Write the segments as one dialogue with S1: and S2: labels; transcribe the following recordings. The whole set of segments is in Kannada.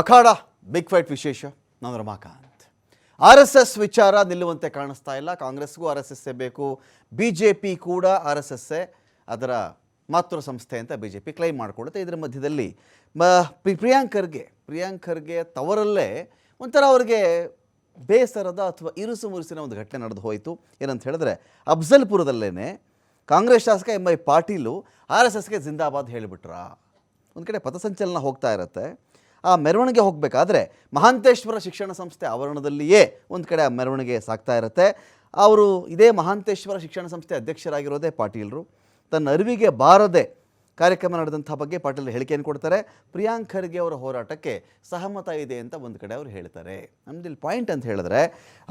S1: ಅಖಾಡ ಬಿಗ್ ಫೈಟ್ ವಿಶೇಷ ನಾನು ರಮಾಕಾಂತ್ ಆರ್ ಎಸ್ ಎಸ್ ವಿಚಾರ ನಿಲ್ಲುವಂತೆ ಕಾಣಿಸ್ತಾ ಇಲ್ಲ. ಕಾಂಗ್ರೆಸ್ಗೂ ಆರ್ ಎಸ್ ಎಸ್ಸೇ ಬೇಕು. ಬಿ ಜೆ ಪಿ ಕೂಡ ಆರ್ ಎಸ್ ಎಸ್ಸೇ ಅದರ ಮಾತೃ ಸಂಸ್ಥೆ ಅಂತ ಬಿ ಜೆ ಪಿ ಕ್ಲೈಮ್ ಮಾಡಿಕೊಳ್ಳುತ್ತೆ ಇದರ ಮಧ್ಯದಲ್ಲಿ, ಮ ಪ್ರಿಯಾಂಕರ್ಗೆ ಪ್ರಿಯಾಂಕರ್ಗೆ ತವರಲ್ಲೇ ಒಂಥರ ಅವ್ರಿಗೆ ಬೇಸರದ ಅಥವಾ ಇರುಸು ಮುರುಸಿನ ಒಂದು ಘಟನೆ ನಡೆದು ಹೋಯಿತು. ಏನಂತ ಹೇಳಿದ್ರೆ ಅಫ್ಜಲ್ಪುರದಲ್ಲೇ ಕಾಂಗ್ರೆಸ್ ಶಾಸಕ M I Patil R S ಎಸ್ಗೆ ಜಿಂದಾಬಾದ್ ಹೇಳಿಬಿಟ್ರಾ. ಒಂದು ಕಡೆ ಪಥಸಂಚಲನ ಹೋಗ್ತಾ ಇರುತ್ತೆ. ಆ ಮೆರವಣಿಗೆ ಹೋಗಬೇಕಾದ್ರೆ ಮಹಾಂತೇಶ್ವರ ಶಿಕ್ಷಣ ಸಂಸ್ಥೆ ಆವರಣದಲ್ಲಿಯೇ ಒಂದು ಕಡೆ ಆ ಮೆರವಣಿಗೆ ಸಾಗ್ತಾ ಇರುತ್ತೆ. ಅವರು ಇದೇ ಮಹಾಂತೇಶ್ವರ ಶಿಕ್ಷಣ ಸಂಸ್ಥೆ ಅಧ್ಯಕ್ಷರಾಗಿರೋದೇ ಪಾಟೀಲರು. ತನ್ನ ಅರಿವಿಗೆ ಬಾರದೆ ಕಾರ್ಯಕ್ರಮ ನಡೆದಂಥ ಬಗ್ಗೆ ಪಾಟೀಲ್ ಹೇಳಿಕೆಯನ್ನು ಕೊಡ್ತಾರೆ. ಪ್ರಿಯಾಂಕ್ ಖರ್ಗೆ ಅವರ ಹೋರಾಟಕ್ಕೆ ಸಹಮತ ಇದೆ ಅಂತ ಒಂದು ಕಡೆ ಅವರು ಹೇಳ್ತಾರೆ. ನಮ್ದು ಇಲ್ಲಿ ಪಾಯಿಂಟ್ ಅಂತ ಹೇಳಿದ್ರೆ,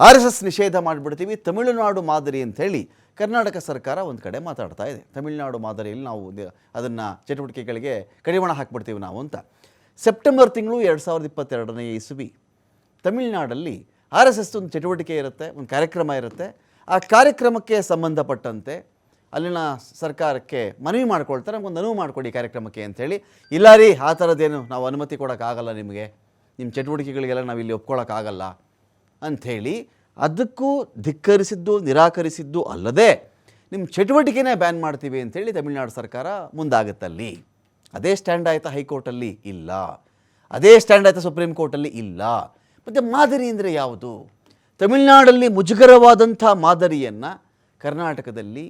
S1: ಆರ್ ಎಸ್ ಎಸ್ ನಿಷೇಧ ಮಾಡಿಬಿಡ್ತೀವಿ, ತಮಿಳುನಾಡು ಮಾದರಿ ಅಂತ ಹೇಳಿ ಕರ್ನಾಟಕ ಸರ್ಕಾರ ಒಂದು ಕಡೆ ಮಾತಾಡ್ತಾ ಇದೆ. ತಮಿಳುನಾಡು ಮಾದರಿಯಲ್ಲಿ ನಾವು ಅದನ್ನು ಚಟುವಟಿಕೆಗಳಿಗೆ ಕಡಿವಾಣ ಹಾಕ್ಬಿಡ್ತೀವಿ ನಾವು ಅಂತ. ಸೆಪ್ಟೆಂಬರ್ ತಿಂಗಳು ಎರಡು ಸಾವಿರದ ಇಪ್ಪತ್ತೆರಡನೇ ಇಸುವಿ. ತಮಿಳುನಾಡಲ್ಲಿ ಆರ್ ಎಸ್ ಎಸ್ ಒಂದು ಚಟುವಟಿಕೆ ಇರುತ್ತೆ, ಒಂದು ಕಾರ್ಯಕ್ರಮ ಇರುತ್ತೆ. ಆ ಕಾರ್ಯಕ್ರಮಕ್ಕೆ ಸಂಬಂಧಪಟ್ಟಂತೆ ಅಲ್ಲಿನ ಸರ್ಕಾರಕ್ಕೆ ಮನವಿ ಮಾಡ್ಕೊಳ್ತಾರೆ, ನಮಗೊಂದು ಅನುವು ಮಾಡಿಕೊಡಿ ಕಾರ್ಯಕ್ರಮಕ್ಕೆ ಅಂಥೇಳಿ. ಇಲ್ಲ ರೀ, ಆ ಥರದ್ದೇನು ನಾವು ಅನುಮತಿ ಕೊಡೋಕ್ಕಾಗಲ್ಲ ನಿಮಗೆ. ನಿಮ್ಮ ಚಟುವಟಿಕೆಗಳಿಗೆಲ್ಲ ನಾವು ಇಲ್ಲಿ ಒಪ್ಕೊಳ್ಳೋಕ್ಕಾಗಲ್ಲ ಅಂಥೇಳಿ ಅದಕ್ಕೂ ಧಿಕ್ಕರಿಸಿದ್ದು, ನಿರಾಕರಿಸಿದ್ದು ಅಲ್ಲದೆ, ನಿಮ್ಮ ಚಟುವಟಿಕೆನೇ ಬ್ಯಾನ್ ಮಾಡ್ತೀವಿ ಅಂಥೇಳಿ ತಮಿಳುನಾಡು ಸರ್ಕಾರ ಮುಂದಾಗುತ್ತಲ್ಲಿ. ಅದೇ ಸ್ಟ್ಯಾಂಡ್ ಆಯಿತಾ ಹೈಕೋರ್ಟಲ್ಲಿ ಇಲ್ಲ. ಅದೇ ಸ್ಟ್ಯಾಂಡ್ ಆಯಿತಾ ಸುಪ್ರೀಂ ಕೋರ್ಟಲ್ಲಿ ಇಲ್ಲ. ಮತ್ತು ಮಾದರಿ ಅಂದರೆ ಯಾವುದು? ತಮಿಳುನಾಡಲ್ಲಿ ಮುಜುಗರವಾದಂಥ ಮಾದರಿಯನ್ನು ಕರ್ನಾಟಕದಲ್ಲಿ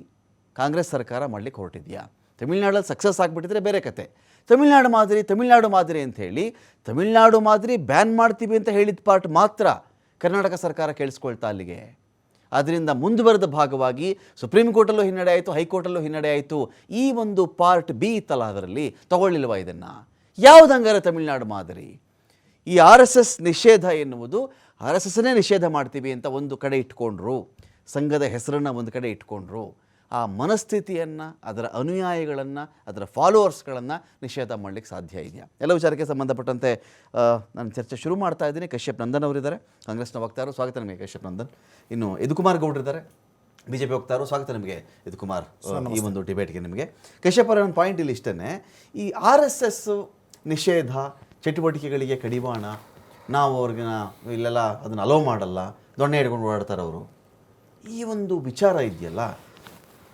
S1: ಕಾಂಗ್ರೆಸ್ ಸರ್ಕಾರ ಮಾಡಲಿಕ್ಕೆ ಹೊರಟಿದೆಯಾ? ತಮಿಳುನಾಡಲ್ಲಿ ಸಕ್ಸಸ್ ಆಗಿಬಿಟ್ಟಿದ್ರೆ ಬೇರೆ ಕತೆ. ತಮಿಳ್ನಾಡು ಮಾದರಿ ತಮಿಳ್ನಾಡು ಮಾದರಿ ಅಂತ ಹೇಳಿ, ತಮಿಳ್ನಾಡು ಮಾದರಿ ಬ್ಯಾನ್ ಮಾಡ್ತೀವಿ ಅಂತ ಹೇಳಿದ ಪಾರ್ಟ್ ಮಾತ್ರ ಕರ್ನಾಟಕ ಸರ್ಕಾರ ಕೇಳಿಸ್ಕೊಳ್ತಾ ಅಲ್ಲಿಗೆ ಅದರಿಂದ ಮುಂದುವರೆದ ಭಾಗವಾಗಿ ಸುಪ್ರೀಂ ಕೋರ್ಟಲ್ಲೂ ಹಿನ್ನಡೆ ಆಯಿತು, ಹೈಕೋರ್ಟಲ್ಲೂ ಹಿನ್ನಡೆ ಆಯಿತು. ಈ ಒಂದು ಪಾರ್ಟ್ ಬಿ ಇತ್ತಲ್ಲ ಅದರಲ್ಲಿ? ತಗೊಳ್ಳಿಲ್ವ ಇದನ್ನು? ಯಾವ್ದು ಹಂಗಾರೆ ತಮಿಳ್ನಾಡು ಮಾದರಿ? ಈ ಆರ್ ಎಸ್ ಎಸ್ ನಿಷೇಧ ಎನ್ನುವುದು ಆರ್ ಎಸ್ ಎಸ್ನೇ ನಿಷೇಧ ಮಾಡ್ತೀವಿ ಅಂತ ಒಂದು ಕಡೆ ಇಟ್ಕೊಂಡ್ರು. ಸಂಘದ ಹೆಸರನ್ನು ಒಂದು ಕಡೆ ಇಟ್ಕೊಂಡ್ರು. ಆ ಮನಸ್ಥಿತಿಯನ್ನು ಅದರ ಅನುಯಾಯಿಗಳನ್ನು ಅದರ ಫಾಲೋವರ್ಸ್ಗಳನ್ನು ನಿಷೇಧ ಮಾಡಲಿಕ್ಕೆ ಸಾಧ್ಯ ಇದೆಯಾ? ಎಲ್ಲ ವಿಚಾರಕ್ಕೆ ಸಂಬಂಧಪಟ್ಟಂತೆ ನಾನು ಚರ್ಚೆ ಶುರು ಮಾಡ್ತಾ ಇದ್ದೀನಿ. ಕಶ್ಯಪ್ ನಂದನ್ ಅವರಿದ್ದಾರೆ. ಕಾಂಗ್ರೆಸ್ನ ವಕ್ತಾರರು ಸ್ವಾಗತ ನಿಮಗೆ ಕಶ್ಯಪ್ ನಂದನ್. ಇನ್ನು ಯದುಕುಮಾರ್ ಗೌಡ್ರಿದ್ದಾರೆ ಬಿ ಜೆ ಪಿ ವಕ್ತಾರು ಸ್ವಾಗತ ನಿಮಗೆ ಯದುಕುಮಾರ್ ಈ ಒಂದು ಡಿಬೇಟ್ಗೆ ನಿಮಗೆ. ಕಶ್ಯಪ್ ಅವರ ಒಂದು ಪಾಯಿಂಟ್ ಇಲ್ಲಿ ಇಷ್ಟೇ ಈ ಆರ್ ಎಸ್ ಎಸ್ ನಿಷೇಧ ಚಟುವಟಿಕೆಗಳಿಗೆ ಕಡಿವಾಣ ನಾವು ಅವ್ರಿಗೆ ಇಲ್ಲೆಲ್ಲ ಅದನ್ನು ಅಲೋ ಮಾಡಲ್ಲ ದೊಣ್ಣೆ ಹಿಡ್ಕೊಂಡು ಓಡಾಡ್ತಾರೆ ಅವರು ಈ ಒಂದು ವಿಚಾರ ಇದೆಯಲ್ಲ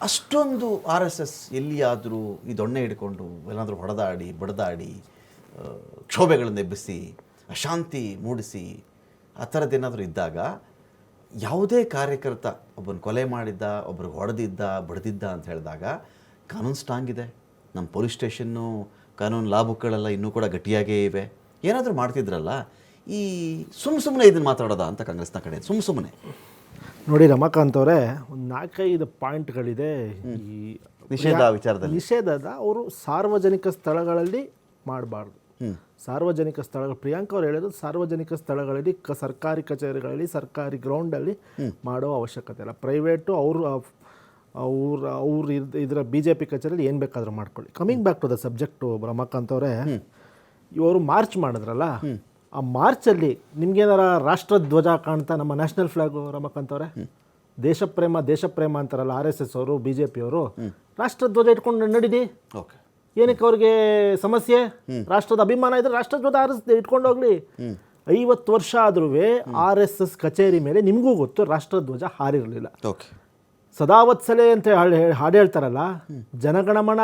S1: ಅಷ್ಟೊಂದು ಆರ್ ಎಸ್ ಎಸ್ ಎಲ್ಲಿಯಾದರೂ ಈ ದೊಣ್ಣೆ ಹಿಡ್ಕೊಂಡು ಎಲ್ಲಾದರೂ ಹೊಡೆದಾಡಿ, ಬಡದಾಡಿ ಕ್ಷೋಭೆಗಳನ್ನು ಎಬ್ಬಿಸಿ, ಅಶಾಂತಿ ಮೂಡಿಸಿ, ಆ ಥರದ್ದೇನಾದರೂ ಇದ್ದಾಗ ಯಾವುದೇ ಕಾರ್ಯಕರ್ತ ಒಬ್ಬನ ಕೊಲೆ ಮಾಡಿದ್ದ, ಒಬ್ರಿಗೆ ಹೊಡೆದಿದ್ದ, ಬಡ್ದಿದ್ದ ಅಂತ ಹೇಳಿದಾಗ ಕಾನೂನು ಸ್ಟ್ರಾಂಗ್ ಇದೆ. ನಮ್ಮ ಪೊಲೀಸ್ ಸ್ಟೇಷನ್ನು ಕಾನೂನು ಲಾಭಗಳೆಲ್ಲ ಇನ್ನೂ ಕೂಡ ಗಟ್ಟಿಯಾಗೇ ಇವೆ. ಏನಾದರೂ ಮಾಡ್ತಿದ್ರಲ್ಲ, ಈ ಸುಮ್ಮ ಸುಮ್ಮನೆ ಇದನ್ನು ಮಾತಾಡೋದಾ ಅಂತ ಕಾಂಗ್ರೆಸ್ನ ಕಡೆ ಸುಮ್ಮ ಸುಮ್ಮನೆ
S2: ನೋಡಿ ರಮಾಕಾಂತ್ ಅವರೇ ಒಂದು ನಾಲ್ಕೈದು ಪಾಯಿಂಟ್ಗಳಿದೆ ಈ
S1: ನಿಷೇಧ ವಿಚಾರದಲ್ಲಿ.
S2: ನಿಷೇಧದ ಅವರು ಸಾರ್ವಜನಿಕ ಸ್ಥಳಗಳಲ್ಲಿ ಮಾಡಬಾರ್ದು. ಸಾರ್ವಜನಿಕ ಸ್ಥಳಗಳು ಪ್ರಿಯಾಂಕಾ ಅವ್ರು ಹೇಳಿದ್ರು ಸಾರ್ವಜನಿಕ ಸ್ಥಳಗಳಲ್ಲಿ ಕ ಸರ್ಕಾರಿ ಕಚೇರಿಗಳಲ್ಲಿ ಸರ್ಕಾರಿ ಗ್ರೌಂಡಲ್ಲಿ ಮಾಡೋ ಅವಶ್ಯಕತೆ ಇಲ್ಲ. ಪ್ರೈವೇಟು ಅವರು ಅವ್ರ ಅವ್ರ ಇದರ ಬಿ ಜೆ ಪಿ ಕಚೇರಿಯಲ್ಲಿ ಏನು ಬೇಕಾದರೂ ಮಾಡ್ಕೊಳ್ಳಿ. Coming back to the subject Ramakant ಅವರೇ ಇವರು ಮಾರ್ಚ್ ಮಾಡಿದ್ರಲ್ಲ ಆ ಮಾರ್ಚಲ್ಲಿ ನಿಮ್ಗೇನಾರ ರಾಷ್ಟ್ರ ಧ್ವಜ ಕಾಣ್ತಾ ನಮ್ಮ ನ್ಯಾಷನಲ್ ಫ್ಲಾಗು ದೇಶ ಪ್ರೇಮ ದೇಶಪ್ರೇಮ ದೇಶಪ್ರೇಮ ಅಂತಾರಲ್ಲ ಆರ್ ಎಸ್ ಎಸ್ ಅವರು ಬಿ ಜೆ ಪಿ ಅವರು. ರಾಷ್ಟ್ರ ಧ್ವಜ ಇಟ್ಕೊಂಡು ನಡೀದಿ
S1: ಓಕೆ.
S2: ಏನಕ್ಕೆ ಅವ್ರಿಗೆ ಸಮಸ್ಯೆ? ರಾಷ್ಟ್ರದ ಅಭಿಮಾನ ಇದ್ರೆ ರಾಷ್ಟ್ರಧ್ವಜ ಆರ್ಸ್ ಇಟ್ಕೊಂಡು ಹೋಗ್ಲಿ. ಐವತ್ತು ವರ್ಷ ಆದ್ರೂ ಆರ್ ಎಸ್ ಎಸ್ ಕಚೇರಿ ಮೇಲೆ ನಿಮಗೂ ಗೊತ್ತು ರಾಷ್ಟ್ರಧ್ವಜ ಹಾರಿರಲಿಲ್ಲ.
S1: ಓಕೆ.
S2: ಸದಾವತ್ಸಲೆ ಅಂತ ಹಾಡು ಹೇಳ್ತಾರಲ್ಲ ಜನಗಣಮನ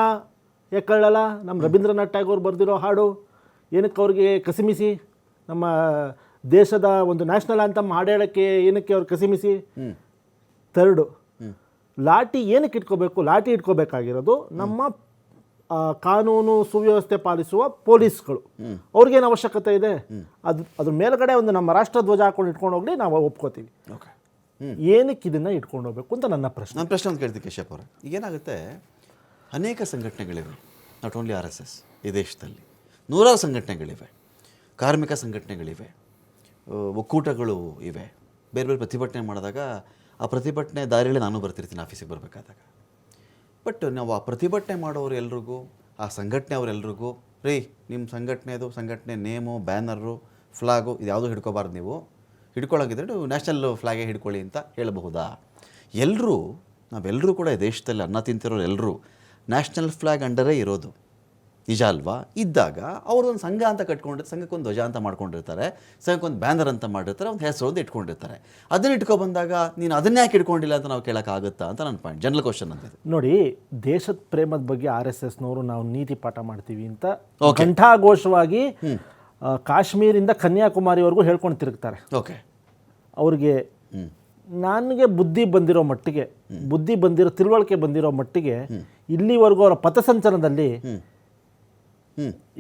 S2: ಯಾಕಳ್ಳಲ್ಲ ನಮ್ಮ ರವೀಂದ್ರನಾಥ್ ಟ್ಯಾಗೋರ್ ಬರೆದಿರೋ ಹಾಡು ಏನಕ್ಕೆ ಅವ್ರಿಗೆ ಕಸಿಮಿಸಿ? ನಮ್ಮ ದೇಶದ ಒಂದು ನ್ಯಾಷನಲ್ ಆ್ಯಂಥಮ್ ಹಾಡೇಳಕ್ಕೆ ಏನಕ್ಕೆ ಅವ್ರು ಕಸಿಮಿಸಿ ತರ್ಡು ಲಾಠಿ ಏನಕ್ಕೆ ಇಟ್ಕೋಬೇಕು? ಲಾಠಿ ಇಟ್ಕೋಬೇಕಾಗಿರೋದು ನಮ್ಮ ಕಾನೂನು ಸುವ್ಯವಸ್ಥೆ ಪಾಲಿಸುವ ಪೊಲೀಸ್ಗಳು. ಅವ್ರಿಗೇನು ಅವಶ್ಯಕತೆ ಇದೆ? ಅದು ಅದ್ರ ಮೇಲ್ಗಡೆ ಒಂದು ನಮ್ಮ ರಾಷ್ಟ್ರಧ್ವಜ ಹಾಕೊಂಡು ಇಟ್ಕೊಂಡು ಹೋಗ್ಲಿ ನಾವು ಒಪ್ಕೋತೀವಿ.
S1: ಓಕೆ.
S2: ಏನಕ್ಕೆ ಇದನ್ನು ಇಟ್ಕೊಂಡು ಹೋಗ್ಬೇಕು ಅಂತ ನನ್ನ ಪ್ರಶ್ನೆ.
S1: ನನ್ನ ಪ್ರಶ್ನೆ ಅಂತ ಕೇಳ್ತೀನಿ ಕೇಶಪ್ ಅವರೇ. ಈಗೇನಾಗುತ್ತೆ ಅನೇಕ ಸಂಘಟನೆಗಳಿವೆ. Not only R S S ಈ ದೇಶದಲ್ಲಿ. ನೂರಾರು ಸಂಘಟನೆಗಳಿವೆ. ಕಾರ್ಮಿಕ ಸಂಘಟನೆಗಳಿವೆ ಒಕ್ಕೂಟಗಳು ಇವೆ. ಬೇರೆ ಬೇರೆ ಪ್ರತಿಭಟನೆ ಮಾಡಿದಾಗ ಆ ಪ್ರತಿಭಟನೆ ದಾರಿಯಲ್ಲಿ ನಾನು ಬರ್ತಿರ್ತೀನಿ ಆಫೀಸಿಗೆ ಬರಬೇಕಾದಾಗ. ಬಟ್ ನಾವು ಆ ಪ್ರತಿಭಟನೆ ಮಾಡೋರು ಎಲ್ರಿಗೂ, ಆ ಸಂಘಟನೆ ಅವರೆಲ್ರಿಗೂ ರೀ ನಿಮ್ಮ ಸಂಘಟನೆದು ಸಂಘಟನೆ ನೇಮು, ಬ್ಯಾನರು, ಫ್ಲಾಗು ಇದು ಯಾವುದೂ ಹಿಡ್ಕೋಬಾರ್ದು ನೀವು. ಹಿಡ್ಕೊಳ್ಳೋಂಗಿದ್ರೆ ನೀವು ನ್ಯಾಷನಲ್ ಫ್ಲಾಗೇ ಹಿಡ್ಕೊಳ್ಳಿ ಅಂತ ಹೇಳಬಹುದಾ? ಎಲ್ಲರೂ ನಾವೆಲ್ಲರೂ ಕೂಡ ದೇಶದಲ್ಲಿ ಅನ್ನ ತಿಂತಿರೋರು ಎಲ್ಲರೂ ನ್ಯಾಷನಲ್ ಫ್ಲ್ಯಾಗ್ ಅಂಡರೇ ಇರೋದು. ನಿಜ ಅಲ್ವಾ? ಇದ್ದಾಗ ಅವರು ಒಂದು ಸಂಘ ಅಂತ ಕಟ್ಕೊಂಡಿರ್ತಾರೆ ಸಂಘಕ್ಕೊಂದು ಧ್ವಜ ಅಂತ ಮಾಡ್ಕೊಂಡಿರ್ತಾರೆ ಸಂಘಕ್ಕೊಂದು ಬ್ಯಾನರ್ ಅಂತ ಮಾಡಿರ್ತಾರೆ ಒಂದು ಹೆಸರು ಒಂದು ಇಟ್ಕೊಂಡಿರ್ತಾರೆ. ಅದನ್ನ ಇಟ್ಕೊ ಬಂದಾಗ ನೀನು ಅದನ್ನ ಯಾಕೆ ಇಟ್ಕೊಂಡಿಲ್ಲ ಅಂತ ನಾವು ಕೇಳೋಕ್ಕಾಗುತ್ತಾ ಅಂತ ನನ್ನ ಪಾಯಿಂಟ್ ಜನರಲ್ ಕ್ವಶನ್ ಅಂತ
S2: ನೋಡಿ ದೇಶದ ಪ್ರೇಮದ ಬಗ್ಗೆ ಆರ್ ಎಸ್ ಎಸ್ನವರು ನಾವು ನೀತಿ ಪಾಠ ಮಾಡ್ತೀವಿ ಅಂತ ಘಂಟಾಘೋಷವಾಗಿ ಆ, ಕಾಶ್ಮೀರಿಂದ ಕನ್ಯಾಕುಮಾರಿವರೆಗೂ ಹೇಳ್ಕೊಂಡು ತಿರುಗ್ತಾರೆ.
S1: ಓಕೆ
S2: ಅವ್ರಿಗೆ ನನಗೆ ಬುದ್ಧಿ ಬಂದಿರೋ ಮಟ್ಟಿಗೆ ಬುದ್ಧಿ ಬಂದಿರೋ ತಿಳುವಳಿಕೆ ಬಂದಿರೋ ಮಟ್ಟಿಗೆ ಇಲ್ಲಿವರೆಗೂ ಅವರ ಪಥಸಂಚಲನದಲ್ಲಿ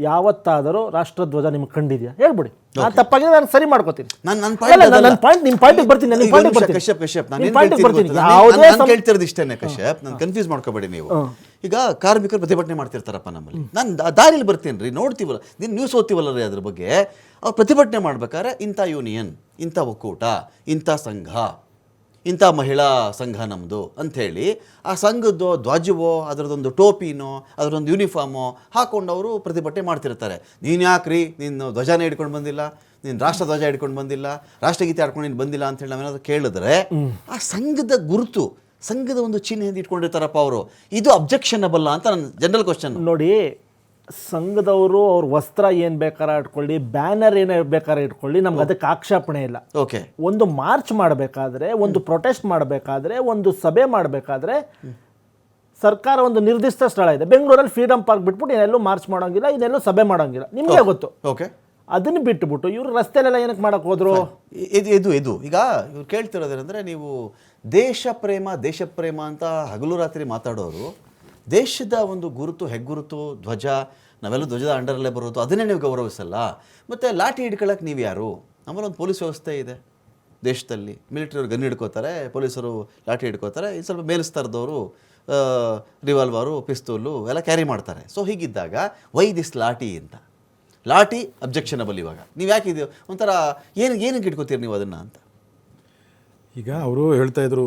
S2: ಯಾವತ್ತಾದರೂ ರಾಷ್ಟ್ರಧ್ವಜ ನಿಮ್ಗೆ ಕಂಡಿದ್ಯಾ? ಹೇಳ್ಬಿಡಿ. ನಾನು ತಪ್ಪಾಗಿದೆ ನಾನು ಸರಿ ಮಾಡ್ಕೋತೀನಿ.
S1: ನಾನು ನನ್ನ ಪಾಯಿಂಟ್
S2: ನನ್ನ ಪಾಯಿಂಟ್ ನಿಮ್ಮ ಪಾಯಿಂಟಿಗೆ ಬರ್ತೀನಿ ನಿಮ್ಮ ಪಾಯಿಂಟಿಗೆ ಬರ್ತೀನಿ.
S1: ಕಶ್ಯಪ್ ಕಶ್ಯಪ್ ನಾನು
S2: ಬರ್ತೀನಿ. ಯಾವುದೇ
S1: ನಾನು ಇಷ್ಟೇನೆ ಕಶ್ಯಪ್ ನಾನು ಕನ್ಫ್ಯೂಸ್ ಮಾಡ್ಕೋಬೇಡಿ ನೀವು. ಈಗ ಕಾರ್ಮಿಕರು ಪ್ರತಿಭಟನೆ ಮಾಡ್ತಿರ್ತಾರಪ್ಪ ನಮ್ಮಲ್ಲಿ. ನಾನು ದಾರಿಲಿ ಬರ್ತೀನಿ ರೀ ನೋಡ್ತೀವಲ್ಲ. ನೀನು ನ್ಯೂಸ್ ಓದ್ತೀವಲ್ಲ ರೀ ಅದ್ರ ಬಗ್ಗೆ. ಅವ್ರು ಪ್ರತಿಭಟನೆ ಮಾಡ್ಬೇಕಾದ್ರೆ ಇಂಥ ಯೂನಿಯನ್ ಇಂಥ ಒಕ್ಕೂಟ ಇಂಥ ಸಂಘ ಇಂಥ ಮಹಿಳಾ ಸಂಘ ನಮ್ಮದು ಅಂಥೇಳಿ ಆ ಸಂಘದ್ದು ಧ್ವಜವೋ ಅದರದೊಂದು ಟೋಪಿನೋ ಅದರದೊಂದು ಯೂನಿಫಾರ್ಮೋ ಹಾಕೊಂಡು ಅವರು ಪ್ರತಿಭಟನೆ ಮಾಡ್ತಿರ್ತಾರೆ. ನೀನು ಯಾಕ್ರಿ? ನೀನು ಧ್ವಜನೇ ಹಿಡ್ಕೊಂಡು ಬಂದಿಲ್ಲ? ನೀನು ರಾಷ್ಟ್ರ ಧ್ವಜ ಹಿಡ್ಕೊಂಡು ಬಂದಿಲ್ಲ? ರಾಷ್ಟ್ರಗೀತೆ ಆಡ್ಕೊಂಡು ನೀನು ಬಂದಿಲ್ಲ ಅಂತೇಳಿ ನಾವೇನಾದ್ರು ಕೇಳಿದ್ರೆ ಆ ಸಂಘದ ಗುರುತು ಸಂಘದ ಒಂದು ಚಿಹ್ನೆ ಅಂತ ಇಟ್ಕೊಂಡಿರ್ತಾರಪ್ಪ ಅವರು. ಇದು ಅಬ್ಜೆಕ್ಷನಬಲ್ಲ ಅಂತ ನನ್ನ ಜನರಲ್ ಕ್ವಶನ್
S2: ನೋಡಿ ಸಂಘದವರು ಅವ್ರ ವಸ್ತ್ರ ಏನು ಬೇಕಾದ್ರೆ ಇಟ್ಕೊಳ್ಳಿ ಬ್ಯಾನರ್ ಏನೇ ಬೇಕಾದ್ರೆ ಇಟ್ಕೊಳ್ಳಿ ನಮ್ಗೆ ಅದಕ್ಕೆ ಆಕ್ಷೇಪಣೆ ಇಲ್ಲ.
S1: ಓಕೆ.
S2: ಒಂದು ಮಾರ್ಚ್ ಮಾಡಬೇಕಾದ್ರೆ ಒಂದು ಪ್ರೊಟೆಸ್ಟ್ ಮಾಡಬೇಕಾದ್ರೆ ಒಂದು ಸಭೆ ಮಾಡಬೇಕಾದ್ರೆ ಸರ್ಕಾರ ಒಂದು ನಿರ್ದಿಷ್ಟ ಸ್ಥಳ ಇದೆ. ಬೆಂಗಳೂರಲ್ಲಿ ಫ್ರೀಡಮ್ ಪಾರ್ಕ್ ಬಿಟ್ಬಿಟ್ಟು ಇನ್ನೆಲ್ಲೂ ಮಾರ್ಚ್ ಮಾಡೋಂಗಿಲ್ಲ ಇನ್ನೆಲ್ಲೂ ಸಭೆ ಮಾಡೋಂಗಿಲ್ಲ. ನಿಮಗೆ ಗೊತ್ತು.
S1: ಓಕೆ.
S2: ಅದನ್ನು ಬಿಟ್ಬಿಟ್ಟು ಇವರು ರಸ್ತೆಲೆಲ್ಲ ಏನಕ್ಕೆ ಮಾಡಕ್ಕೆ ಹೋದ್ರು?
S1: ಇದು ಇದು ಇದು. ಈಗ ಇವ್ರು ಕೇಳ್ತಿರೋದೇನೆಂದರೆ ನೀವು ದೇಶ ಪ್ರೇಮ ದೇಶ ಪ್ರೇಮ ಅಂತ ಹಗಲು ರಾತ್ರಿ ಮಾತಾಡೋರು ದೇಶದ ಒಂದು ಗುರುತು, ಹೆಗ್ಗುರುತು, ಧ್ವಜ ನಾವೆಲ್ಲ ಧ್ವಜದ ಅಂಡರಲ್ಲೇ ಬರೋದು ಅದನ್ನೇ ನೀವು ಗೌರವಿಸಲ್ಲ. ಮತ್ತು ಲಾಠಿ ಹಿಡ್ಕೊಳ್ಳೋಕೆ ನೀವು ಯಾರು? ನಮ್ಮಲ್ಲಿ ಒಂದು ಪೊಲೀಸ್ ವ್ಯವಸ್ಥೆ ಇದೆ ದೇಶದಲ್ಲಿ. ಮಿಲಿಟರಿಯವರು ಗನ್ ಹಿಡ್ಕೋತಾರೆ, ಪೊಲೀಸರು ಲಾಠಿ ಹಿಡ್ಕೋತಾರೆ ಈ ಸ್ವಲ್ಪ ಮೇಲಿಸ್ತರದವರು ರಿವಾಲ್ವರು, ಪಿಸ್ತೂಲು ಎಲ್ಲ ಕ್ಯಾರಿ ಮಾಡ್ತಾರೆ. ಸೊ ಹೀಗಿದ್ದಾಗ ವೈ ದಿಸ್ ಲಾಠಿ ಅಂತ? ಲಾಠಿ ಅಬ್ಜೆಕ್ಷನಬಲ್ ಇವಾಗ. ನೀವು ಯಾಕೆ ಇದೆಯೋ ಒಂಥರ ಏನು ಏನಕ್ಕೆ ಇಟ್ಕೋತೀರಿ ನೀವು ಅದನ್ನು ಅಂತ?
S3: ಈಗ ಅವರು ಹೇಳ್ತಾ ಇದ್ರು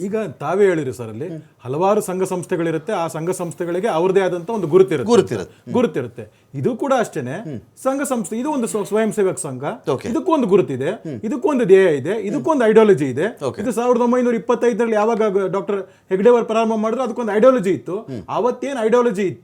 S3: ಈಗ ತಾವೇ ಹೇಳಿರಿ ಸರ್ ಅಲ್ಲಿ ಹಲವಾರು ಸಂಘ ಸಂಸ್ಥೆಗಳಿರುತ್ತೆ ಆ ಸಂಘ ಸಂಸ್ಥೆಗಳಿಗೆ ಅವ್ರದೇ ಆದಂತ ಒಂದು ಗುರುತಿರುತ್ತೆ.
S1: ಗುರುತಿರುತ್ತೆ.
S3: ಗುರುತಿರುತ್ತೆ. ಇದು ಕೂಡ ಅಷ್ಟೇನೆ. ಸಂಘ ಸಂಸ್ಥೆ ಇದು ಒಂದು ಸ್ವ- ಸ್ವಯಂ ಸೇವಕ ಸಂಘ.
S1: ಇದಕ್ಕೂ
S3: ಇದಕ್ಕೊಂದು ಗುರುತಿದೆ. ಇದಕ್ಕೊಂದು ಧ್ಯೇಯ ಇದೆ. ಇದಕ್ಕೊಂದು ಐಡಿಯಾಲಜಿ ಇದೆ. ಇದು ಸಾವಿರದ ಒಂಬೈನೂರ ಇಪ್ಪತ್ತೈದರಲ್ಲಿ ಯಾವಾಗ ಡಾಕ್ಟರ್ ಹೆಗ್ಡೆವರ್ ಪ್ರಾರಂಭ ಮಾಡಿದ್ರು ಅದಕ್ಕೊಂದು ಐಡಿಯಾಲಜಿ ಇತ್ತು. ಅವತ್ತೇನು ಐಡಿಯಾಲಜಿ ಇತ್ತು?